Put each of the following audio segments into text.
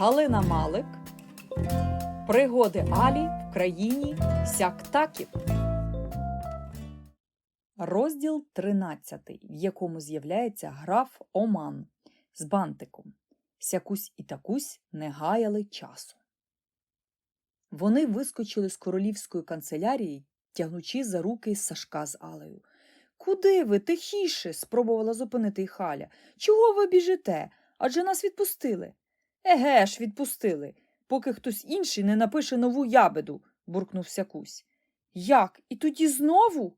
Галина Малик. Пригоди Алі в країні сяктаків. Розділ 13, в якому з'являється граф Оман з бантиком. Сякусь і такусь не гаяли часу. Вони вискочили з королівської канцелярії, тягнучи за руки Сашка з Алею. Куди ви, тихіше? спробувала зупинити їх Аля. Чого ви біжите? Адже нас відпустили. Еге ж, відпустили, поки хтось інший не напише нову ябеду, буркнув Сякусь. Як? І тоді знову?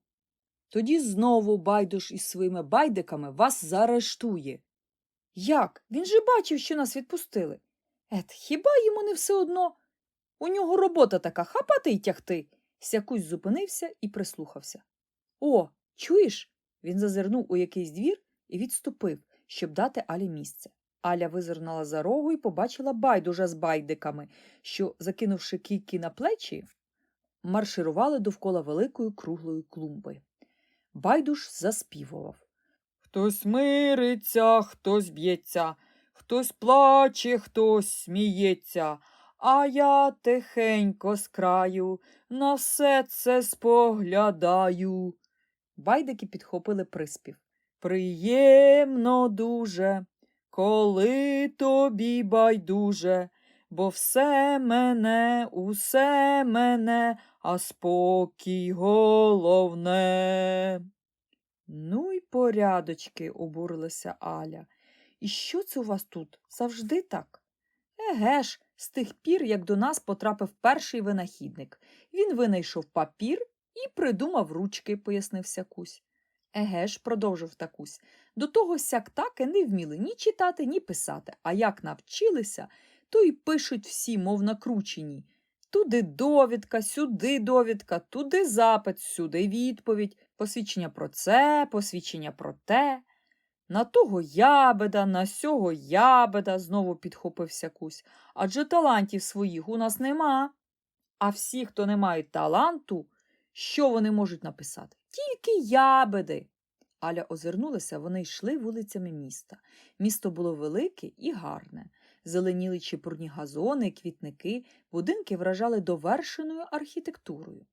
Тоді знову байдуш із своїми байдиками вас заарештує. Як? Він же бачив, що нас відпустили. Ет, хіба йому не все одно? У нього робота така хапати й тягти. Сякусь зупинився і прислухався. О, чуєш? Він зазирнув у якийсь двір і відступив, щоб дати Алі місце. Аля визирнула за рогу і побачила байдужа з байдиками, що, закинувши кійки на плечі, марширували довкола великої круглої клумби. Байдуш заспівував. Хтось мириться, хтось б'ється, хтось плаче, хтось сміється, а я тихенько з краю на все це споглядаю. Байдики підхопили приспів. Приємно дуже, коли тобі байдуже, бо все мене, усе мене, а спокій головне. Ну й порядочки, обурилася Аля. І що це у вас тут? Завжди так? Еге ж, з тих пір, як до нас потрапив перший винахідник. Він винайшов папір і придумав ручки, пояснив Сякусь. Еге ж, продовжив такусь. До того сяктаки не вміли ні читати, ні писати, а як навчилися, то й пишуть всі, мов накручені. Туди довідка, сюди довідка, туди запит, сюди відповідь, посвідчення про це, посвідчення про те. На того ябеда, на сього ябеда, знову підхопився кусь. Адже талантів своїх у нас нема. А всі, хто не мають таланту, що вони можуть написати? Тільки ябеди. Аля озирнулася, вони йшли вулицями міста. Місто було велике і гарне. Зеленіли чепурні газони, квітники, будинки вражали довершеною архітектурою.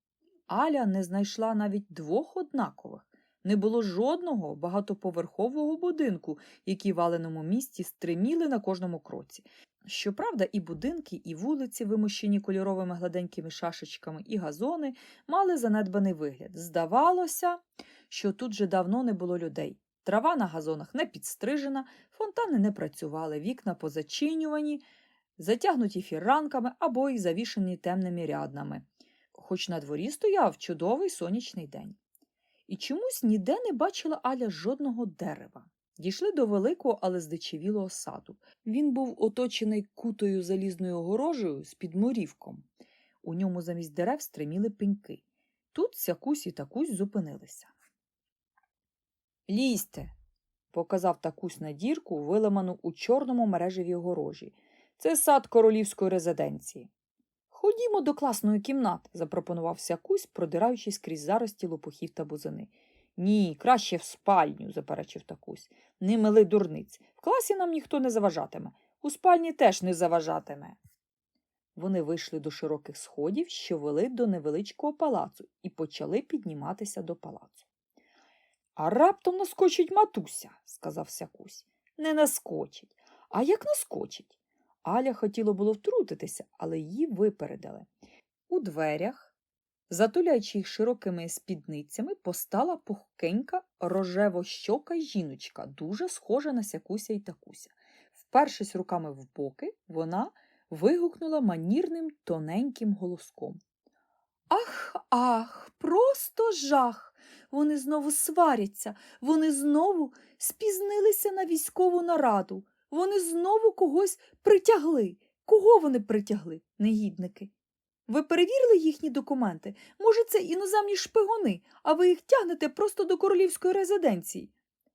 Аля не знайшла навіть двох однакових. Не було жодного багатоповерхового будинку, які в валеному місті стриміли на кожному кроці. Щоправда, і будинки, і вулиці, вимощені кольоровими гладенькими шашечками, і газони, мали занедбаний вигляд. Здавалося, що тут же давно не було людей. Трава на газонах не підстрижена, фонтани не працювали, вікна позачинювані, затягнуті фіранками або й завішані темними ряднами, хоч на дворі стояв чудовий сонячний день. І чомусь ніде не бачила Аля жодного дерева. Дійшли до великого, але здичевілого саду. Він був оточений кутою залізною огорожею з підморівком. У ньому замість дерев стриміли пеньки. Тут сякусь і такусь зупинилися. Лізьте, показав такусь на дірку, виламану у чорному мережевій огорожі. Це сад королівської резиденції. Ходімо до класної кімнати, запропонував сякусь, продираючись крізь зарості лопухів та бузини. Ні, краще в спальню, заперечив такусь. Не мили дурниць. В класі нам ніхто не заважатиме. У спальні теж не заважатиме. Вони вийшли до широких сходів, що вели до невеличкого палацу, і почали підніматися до палацу. А раптом наскочить матуся, сказав сякусь. Не наскочить. А як наскочить? Аля хотіло було втрутитися, але її випередили. У дверях, затуляючи їх широкими спідницями, постала пухкенька рожево-щока жіночка, дуже схожа на сякуся й такуся. Впершись руками в боки, вона вигукнула манірним тоненьким голоском. Ах, ах, просто жах! Вони знову сваряться, вони знову спізнилися на військову нараду. Вони знову когось притягли. Кого вони притягли, негідники? Ви перевірили їхні документи? Може, це іноземні шпигуни, а ви їх тягнете просто до королівської резиденції?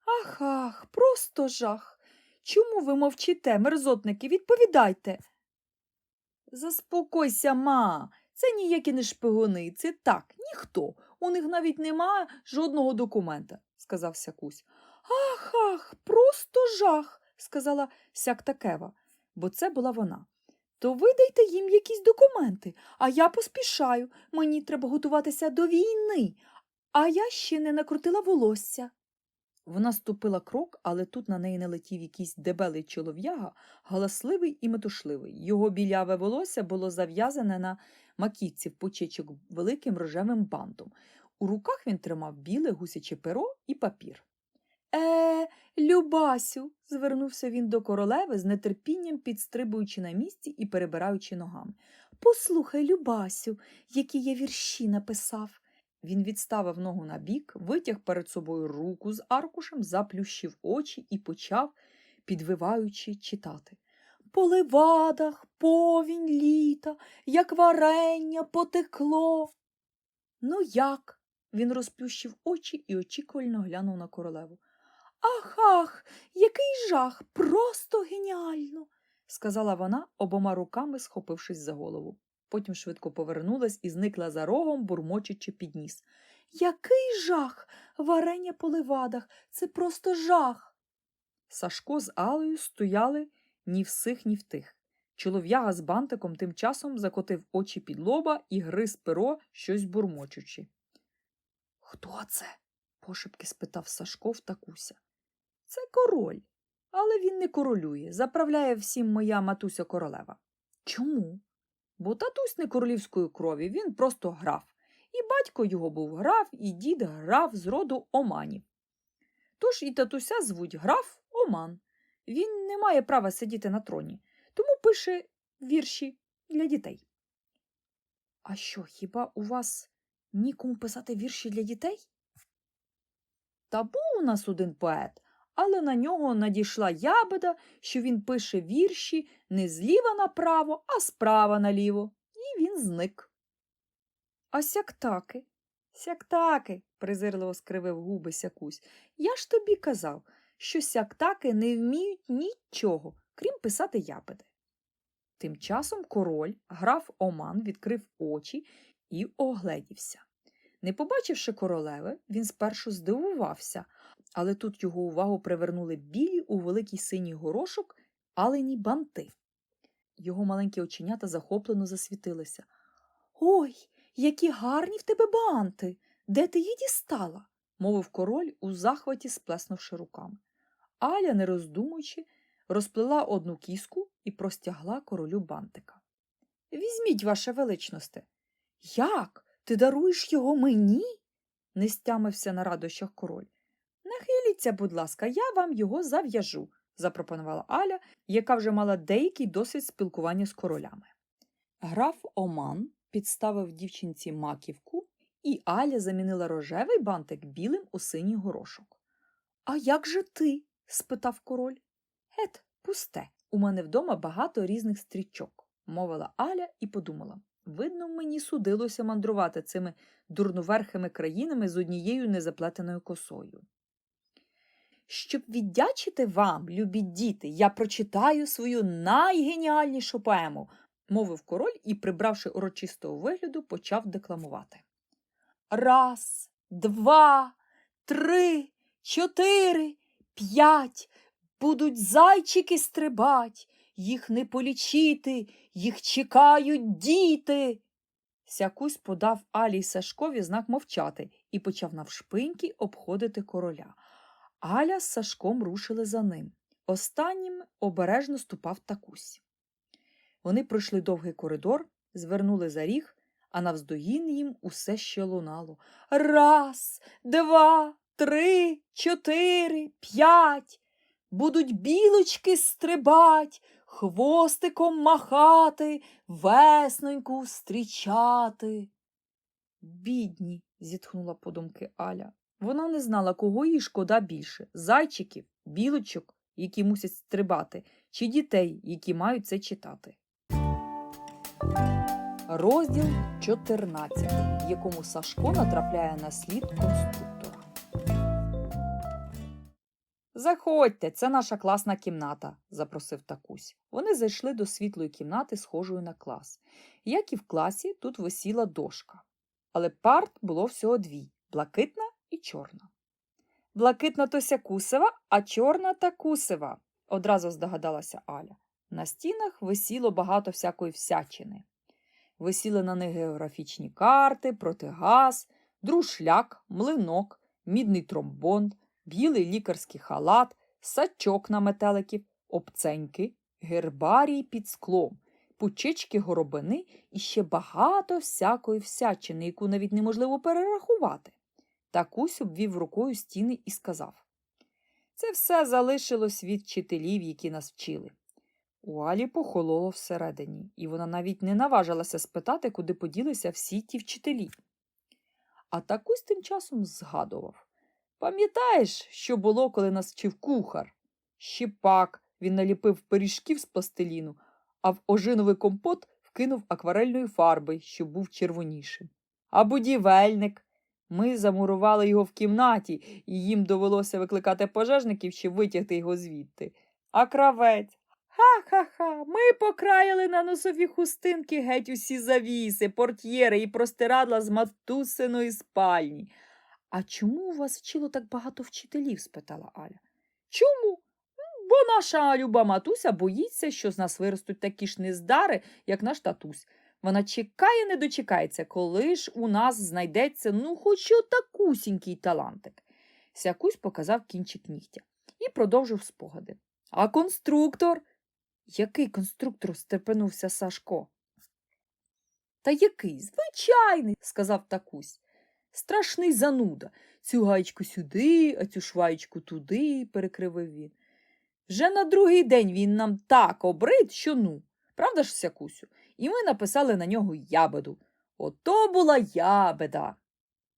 Ах, ах, просто жах. Чому ви мовчите, мерзотники? Відповідайте. Заспокойся, ма. Це ніякі не шпигуни, це так, ніхто. У них навіть нема жодного документа, сказав Сякусь. Ах, ах, просто жах сказала Сяктакева, бо це була вона. То видайте їм якісь документи, а я поспішаю. Мені треба готуватися до війни, а я ще не накрутила волосся. Вона ступила крок, але тут на неї налетів якийсь дебелий чолов'яга, галасливий і метушливий. Його біляве волосся було зав'язане на макітці в почечок великим рожевим бантом. У руках він тримав біле гусяче перо і папір. Е, Любасю, звернувся він до королеви з нетерпінням підстрибуючи на місці і перебираючи ногами. Послухай, Любасю, які я вірші написав. Він відставив ногу на бік, витяг перед собою руку з аркушем, заплющив очі і почав, підвиваючи, читати. По левадах повінь літа, як варення потекло. Ну як? Він розплющив очі і очікувально глянув на королеву. Ах, ах, який жах, просто геніально, сказала вона, обома руками схопившись за голову. Потім швидко повернулась і зникла за рогом, бурмочучи під ніс. Який жах! Варення по левадах, це просто жах. Сашко з Алею стояли ні в сих, ні в тих. Чолов'яга з бантиком тим часом закотив очі під лоба і гриз перо, щось бурмочучи. Хто це? пошепки спитав Сашко в такуся. Це король, але він не королює, заправляє всім моя матуся королева. Чому? Бо татусь не королівської крові, він просто граф. І батько його був граф, і дід граф з роду Оманів. Тож і татуся звуть граф Оман. Він не має права сидіти на троні, тому пише вірші для дітей. А що, хіба у вас нікому писати вірші для дітей? Та був у нас один поет, але на нього надійшла ябеда, що він пише вірші не зліва направо, а справа наліво, і він зник. А сяктаки? Сяктаки, презирливо скривив губи сякусь. Я ж тобі казав, що сяктаки не вміють нічого, крім писати ябеди. Тим часом король, граф Оман, відкрив очі і огледівся. Не побачивши королеви, він спершу здивувався, але тут його увагу привернули білі у великий синій горошок алені банти. Його маленькі оченята захоплено засвітилися. Ой, які гарні в тебе банти! Де ти її дістала? мовив король у захваті, сплеснувши руками. Аля, не роздумуючи, розплела одну кіску і простягла королю бантика. Візьміть, ваше величносте. Як? Ти даруєш його мені? не стямився на радощах король. Нахиліться, будь ласка, я вам його зав'яжу, запропонувала Аля, яка вже мала деякий досвід спілкування з королями. Граф Оман підставив дівчинці маківку, і Аля замінила рожевий бантик білим у синій горошок. А як же ти? спитав король. Гет, пусте. У мене вдома багато різних стрічок, мовила Аля і подумала. Видно, мені судилося мандрувати цими дурноверхими країнами з однією незаплетеною косою. Щоб віддячити вам, любі діти, я прочитаю свою найгеніальнішу поему, мовив король і, прибравши урочистого вигляду, почав декламувати. Раз, два, три, чотири, п'ять. Будуть зайчики стрибать, їх не полічити, їх чекають діти. Сякусь подав Алі Сашкові знак мовчати і почав навшпиньки обходити короля. Аля з Сашком рушили за ним. Останнім обережно ступав такусь. Вони пройшли довгий коридор, звернули за ріг, а навздогін їм усе ще лунало. Раз, два, три, чотири, п'ять. Будуть білочки стрибать, хвостиком махати, весноньку встрічати. Бідні, зітхнула подумки Аля. Вона не знала, кого їй шкода більше зайчиків, білочок, які мусять стрибати, чи дітей, які мають це читати. Розділ 14, в якому Сашко натрапляє на слід конструктора. Заходьте, це наша класна кімната, запросив такусь. Вони зайшли до світлої кімнати, схожої на клас. Як і в класі, тут висіла дошка. Але парт було всього дві блакитна і чорна. Блакитна то сякусева, а чорна та кусева, одразу здогадалася Аля. На стінах висіло багато всякої всячини. Висіли на них географічні карти, протигаз, друшляк, млинок, мідний тромбон, білий лікарський халат, сачок на метеликів, обценьки, гербарій під склом, пучечки горобини і ще багато всякої всячини, яку навіть неможливо перерахувати. Такусь обвів рукою стіни і сказав Це все залишилось від вчителів, які нас вчили. У Алі похололо всередині, і вона навіть не наважилася спитати, куди поділися всі ті вчителі. А такусь тим часом згадував Пам'ятаєш, що було, коли нас вчив кухар? Щіпак він наліпив пиріжків з пластиліну, а в ожиновий компот вкинув акварельної фарби, що був червонішим. А будівельник. Ми замурували його в кімнаті, і їм довелося викликати пожежників, щоб витягти його звідти. А кравець. Ха-ха-ха, ми покраїли на носові хустинки геть усі завіси, портьєри і простирадла з матусиної спальні. А чому у вас вчило так багато вчителів? спитала Аля. Чому? Бо наша люба матуся боїться, що з нас виростуть такі ж нездари, як наш татусь. Вона чекає, не дочекається, коли ж у нас знайдеться ну хоч отакусінький талантик. Сякусь показав кінчик нігтя і продовжив спогади. А конструктор? Який конструктор? стерпенувся Сашко. Та який? Звичайний, сказав такусь. Страшний зануда. Цю гаєчку сюди, а цю шваєчку туди, перекривив він. Вже на другий день він нам так обрид, що ну. Правда ж, Сякусю? І ми написали на нього ябеду. Ото була ябеда.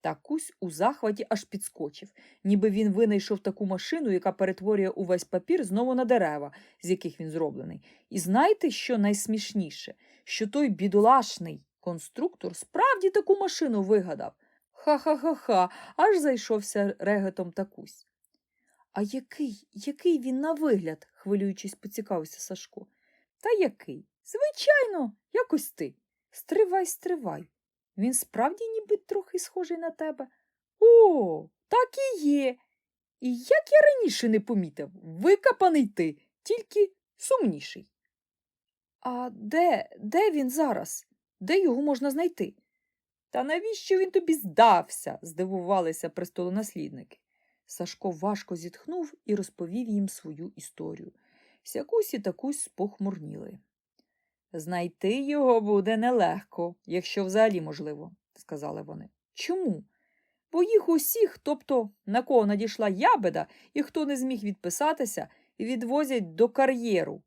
Такусь у захваті аж підскочив, ніби він винайшов таку машину, яка перетворює увесь папір знову на дерева, з яких він зроблений. І знаєте, що найсмішніше? Що той бідолашний конструктор справді таку машину вигадав. Ха-ха-ха-ха, аж зайшовся реготом такусь. А який, який він на вигляд? хвилюючись, поцікавився Сашко. Та який? Звичайно, якось ти. Стривай, стривай. Він справді ніби трохи схожий на тебе. О, так і є. І як я раніше не помітив, викопаний ти, тільки сумніший. А де, де він зараз? Де його можна знайти? Та навіщо він тобі здався? здивувалися престолонаслідники. Сашко важко зітхнув і розповів їм свою історію. Сякусь і такусь похмурніли. Знайти його буде нелегко, якщо взагалі можливо, сказали вони. Чому? Бо їх усіх, тобто на кого надійшла ябеда і хто не зміг відписатися, відвозять до кар'єру.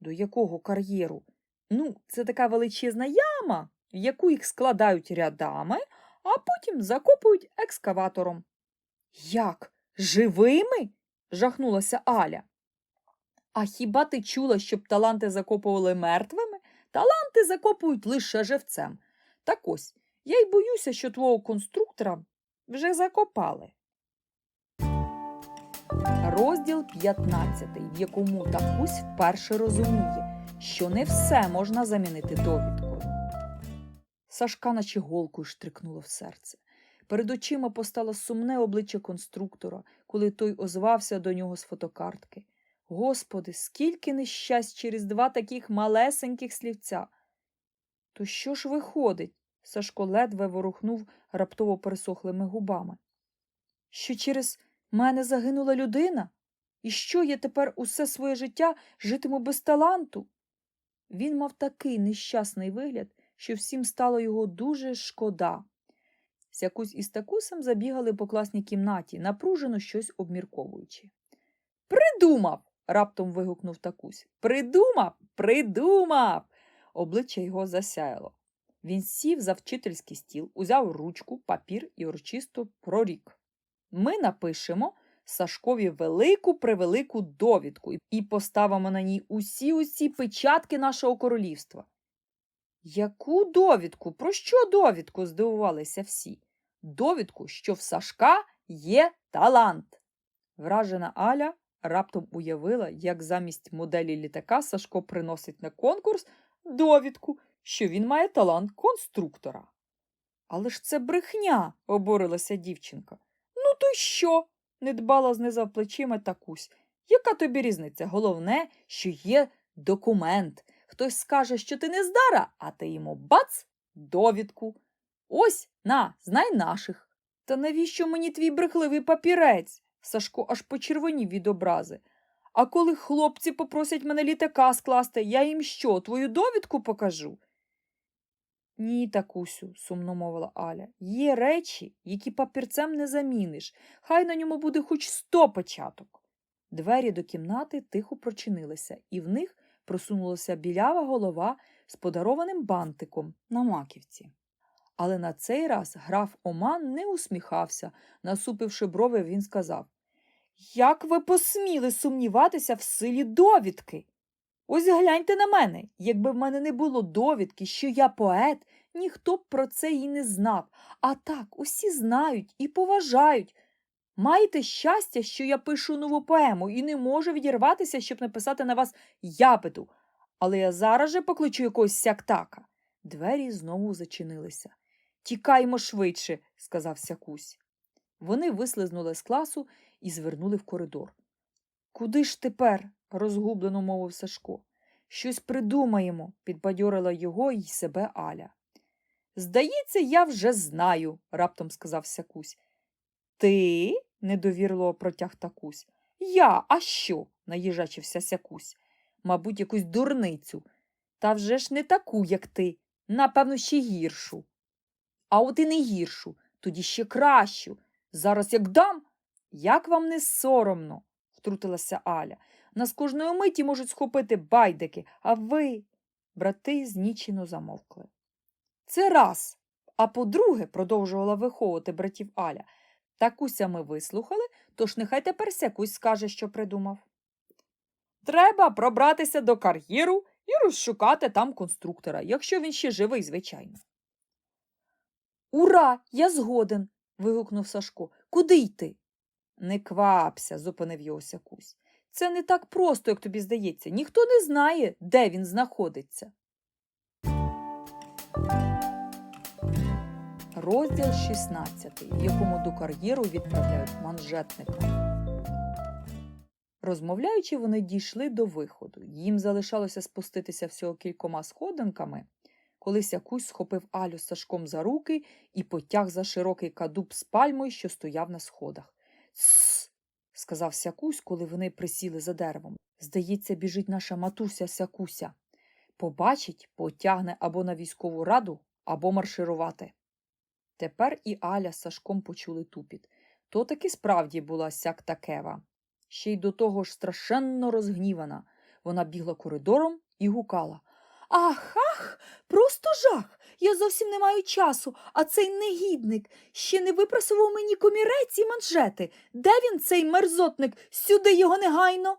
До якого кар'єру? Ну, це така величезна яма, в яку їх складають рядами, а потім закопують екскаватором. Як? Живими? жахнулася Аля. А хіба ти чула, щоб таланти закопували мертвими? Таланти закопують лише живцем. Так ось, я й боюся, що твого конструктора вже закопали. Розділ 15, в якому Такусь вперше розуміє, що не все можна замінити довідкою. Сашка наче голкою штрикнуло в серце. Перед очима постало сумне обличчя конструктора, коли той озвався до нього з фотокартки. Господи, скільки нещасть через два таких малесеньких слівця. То що ж виходить? Сашко ледве ворухнув раптово пересохлими губами. Що через мене загинула людина? І що я тепер усе своє життя житиму без таланту? Він мав такий нещасний вигляд, що всім стало його дуже шкода. Сякусь із такусем забігали по класній кімнаті, напружено щось обмірковуючи. Придумав. Раптом вигукнув такусь. Придумав, придумав. Обличчя його засяяло. Він сів за вчительський стіл, узяв ручку, папір і урочисто прорік. Ми напишемо Сашкові велику превелику довідку і поставимо на ній усі усі печатки нашого королівства. Яку довідку? Про що довідку? здивувалися всі. Довідку, що в Сашка є талант. Вражена Аля раптом уявила, як замість моделі літака Сашко приносить на конкурс довідку, що він має талант конструктора. Але ж це брехня, обурилася дівчинка. Ну, то й що? недбало знизав плечима такусь. Яка тобі різниця? Головне, що є документ. Хтось скаже, що ти не здара, а ти йому бац, довідку. Ось, на, знай наших. Та навіщо мені твій брехливий папірець? Сашко аж почервонів від образи. А коли хлопці попросять мене літака скласти, я їм що, твою довідку покажу? Ні, такусю, сумно мовила Аля. Є речі, які папірцем не заміниш. Хай на ньому буде хоч сто початок. Двері до кімнати тихо прочинилися, і в них просунулася білява голова з подарованим бантиком на маківці. Але на цей раз граф Оман не усміхався. Насупивши брови, він сказав Як ви посміли сумніватися в силі довідки? Ось гляньте на мене. Якби в мене не було довідки, що я поет, ніхто б про це і не знав. А так усі знають і поважають. Маєте щастя, що я пишу нову поему і не можу відірватися, щоб написати на вас япиту. Але я зараз же покличу якогось сяктака. Двері знову зачинилися. Тікаймо швидше, сказав сякусь. Вони вислизнули з класу і звернули в коридор. Куди ж тепер? розгублено мовив Сашко. Щось придумаємо, підбадьорила його й себе Аля. Здається, я вже знаю, раптом сказав сякусь. Ти? недовірливо протяг такусь. Я, а що? наїжачився сякусь. Мабуть, якусь дурницю. Та вже ж не таку, як ти, напевно, ще гіршу. А от і не гіршу, тоді ще кращу. Зараз як дам, як вам не соромно, втрутилася Аля. Нас кожної миті можуть схопити байдики, а ви. Брати знічено замовкли. Це раз. А по-друге, продовжувала виховувати братів Аля, такуся ми вислухали, тож нехай тепер сякусь скаже, що придумав. Треба пробратися до кар'єру і розшукати там конструктора, якщо він ще живий, звичайно. Ура! Я згоден. вигукнув Сашко. Куди йти? Не квапся, зупинив його сякусь. Це не так просто, як тобі здається. Ніхто не знає, де він знаходиться. Розділ 16, в якому до кар'єру відправляють манжетника. Розмовляючи, вони дійшли до виходу. Їм залишалося спуститися всього кількома сходинками, коли сякусь схопив Алю з Сашком за руки і потяг за широкий кадуб з пальмою, що стояв на сходах. Сс. сказав сякусь, коли вони присіли за деревом. Здається, біжить наша матуся сякуся. Побачить, потягне або на військову раду, або марширувати. Тепер і Аля з Сашком почули тупіт. То таки справді була сяк такева. Ще й до того ж страшенно розгнівана. Вона бігла коридором і гукала. Ах, ах, просто жах. Я зовсім не маю часу, а цей негідник ще не випрасував мені комірець і манжети. Де він, цей мерзотник? Сюди його негайно.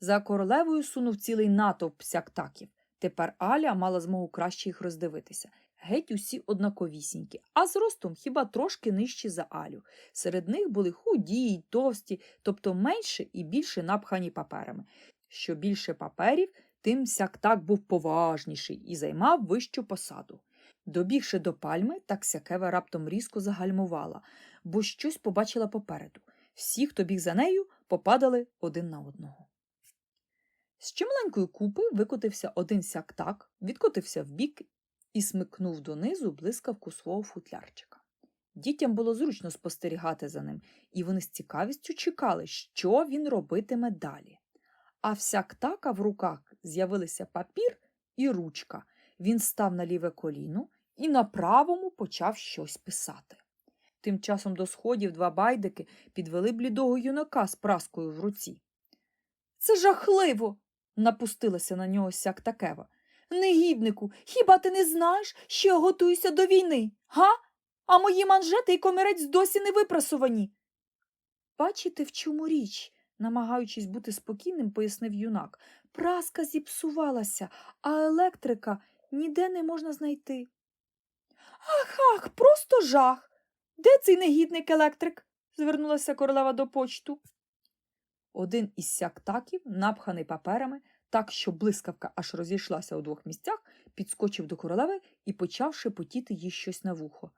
За королевою сунув цілий натовп сяктаків. Тепер Аля мала змогу краще їх роздивитися. Геть усі однаковісінькі, а зростом хіба трошки нижчі за Алю. Серед них були худі й товсті, тобто менше і більше напхані паперами. Що більше паперів, тим сяктак був поважніший і займав вищу посаду. Добігши до пальми, так сякева раптом різко загальмувала, бо щось побачила попереду. Всі, хто біг за нею, попадали один на одного. З чималенької купи викотився один сяктак, відкотився вбік і смикнув донизу блискавку свого футлярчика. Дітям було зручно спостерігати за ним, і вони з цікавістю чекали, що він робитиме далі. А в сяктака в руках з'явилися папір і ручка. Він став на ліве коліно і на правому почав щось писати. Тим часом до сходів два байдики підвели блідого юнака з праскою в руці. Це жахливо. напустилася на нього сяктакева. Негіднику, хіба ти не знаєш, що я готуюся до війни? Га? А мої манжети і комірець досі не випрасувані. Бачите, в чому річ? намагаючись бути спокійним, пояснив юнак. Праска зіпсувалася, а електрика ніде не можна знайти. Ах, ах, просто жах. Де цей негідник електрик? звернулася королева до почту. Один із сяктаків, напханий паперами, так, що блискавка аж розійшлася у двох місцях, підскочив до королеви і почав шепотіти їй щось на вухо.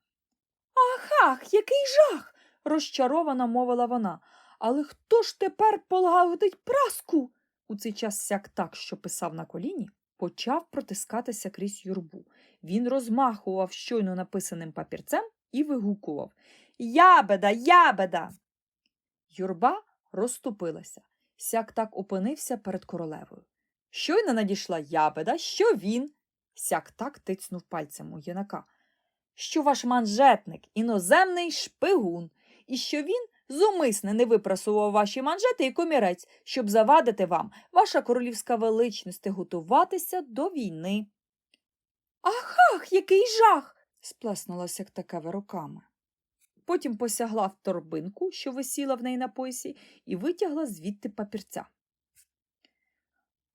Ах, ах, який жах. розчаровано мовила вона. Але хто ж тепер полагодить праску? У цей час сяк так, що писав на коліні, почав протискатися крізь юрбу. Він розмахував щойно написаним папірцем і вигукував Ябеда, ябеда. Юрба розступилася. Сяк так опинився перед королевою. Щойно надійшла ябеда, що він. Сяк так тицнув пальцем у юнака. Що ваш манжетник іноземний шпигун, і що він зумисне не випрасував ваші манжети і комірець, щоб завадити вам, ваша королівська величність, готуватися до війни. Ах, ах, який жах. сплеснулася Сяктакева руками. Потім посягла в торбинку, що висіла в неї на поясі, і витягла звідти папірця.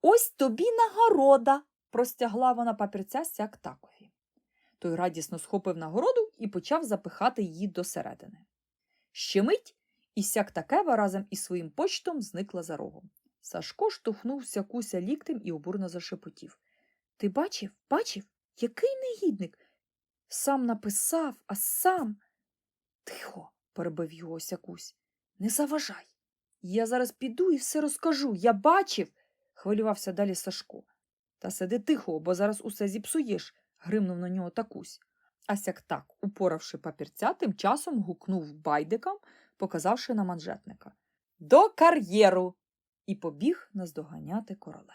Ось тобі нагорода, простягла вона папірця сяктакові. Той радісно схопив нагороду і почав запихати її досередини. Ще мить, і сяктакева разом із своїм почтом зникла за рогом. Сашко штовхнув сякуся ліктем і обурно зашепотів. Ти бачив, бачив, який негідник? Сам написав, а сам. Тихо, перебив його сякусь. Не заважай. Я зараз піду і все розкажу. Я бачив, хвилювався далі Сашко. Та сиди тихо, бо зараз усе зіпсуєш, гримнув на нього такусь. А сяк так, упоравши папірця, тим часом гукнув байдикам, показавши на манжетника. До кар'єру! І побіг наздоганяти королеву.